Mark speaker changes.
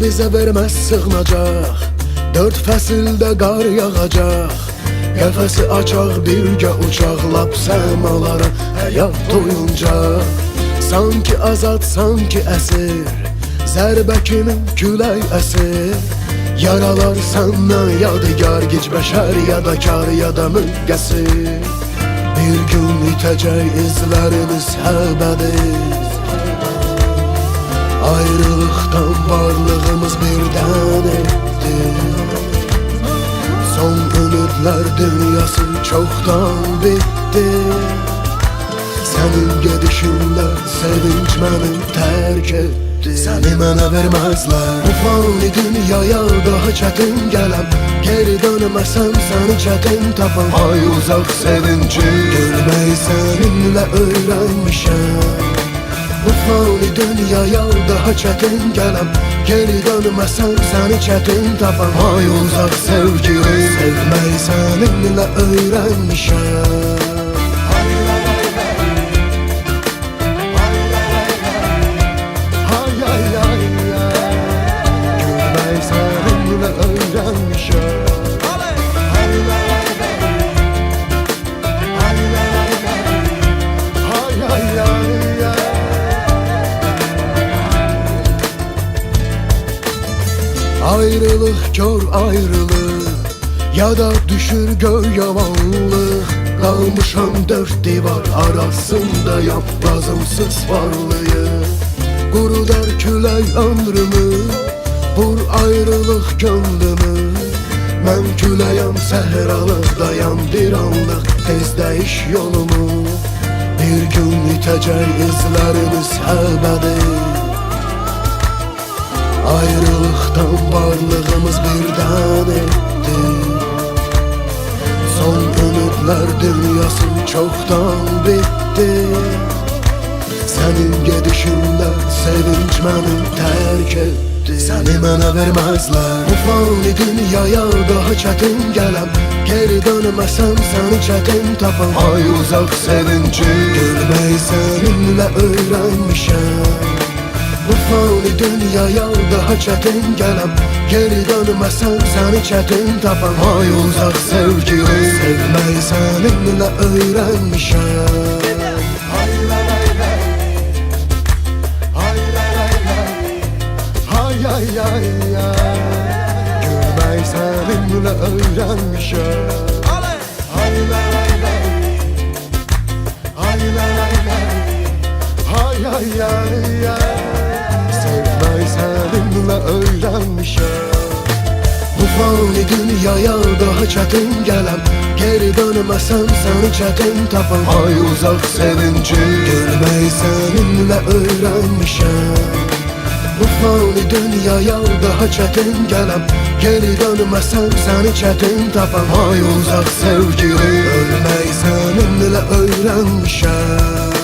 Speaker 1: bizə verməz sığınacaq Dörd fəsildə qar yağacaq. Qəfəsi açaq birgə uçaq Lap səmalara həyat doyuncaq Sanki azad, sanki əsir Zərbə kimi külək əsir? Yaralar səndən yadigar Gic bəşər ya da kar ya da müqqəsir Bir gün itəcək izlərimiz həbədir Ayrılıktan varlığımız birden etti Son ümidler dünyası çoktan bitti. Senin gedişinle sevinç beni terk etti. Seni mənə vermezler. Bu fani dünyaya daha çətin gələm Geri dönməsəm səni çətin tapam. Ay uzaq sevinci. Gülməyi səninlə öyrənmişəm fani dünyaya daha çətin gələm Geri dönməsəm səni çətin tapam. Ay uzaq sevgili Sevməyi səninlə öyrənmişəm Ay Ayrılık gör ayrılık Ya da düşür göy yamanlık. Kalmışam dört divar arasındayam Razımsız varlıyım Qurudar külək ömrümü Vur ayrılıq gönlümü. Mən küləyəm səhralıqdayam Bir anlıq tez dəyiş yolumu. Bir gün itəcək izlərimiz həbədir Ayrılıktan varlığımız birden etti. Son ümitler dünyası çoktan bitti. Senin gedişinle sevinç beni terk etti. Seni mənə vermezler. Bu fani dünyaya daha çətin gələm Geri dönməsəm səni çətin tapam. Ay uzaq sevinci. Gülməyi səninlə öyrənmişəm bu fani dünyaya daha çətin gələm Geri dönməsəm səni çətin tapam Ay uzaq sevgili Sevməyi səninlə öyrənmişəm Ay. Ay. Ay Gülməyi səninlə öyrənmişəm Ay lay lay lay. Ay lay lay lay. Ay ay ay ay Bu fani dünyaya daha çətin gələm Geri dönməsəm səni çətin tapam. Ay uzaq sevinci. Gülməyi səninlə öyrənmişəm Bu fani dünyaya daha çətin gələm Geri dönməsəm səni çətin tapam. Ay uzaq sevgili. Ölməyi səninlə öyrənmişəm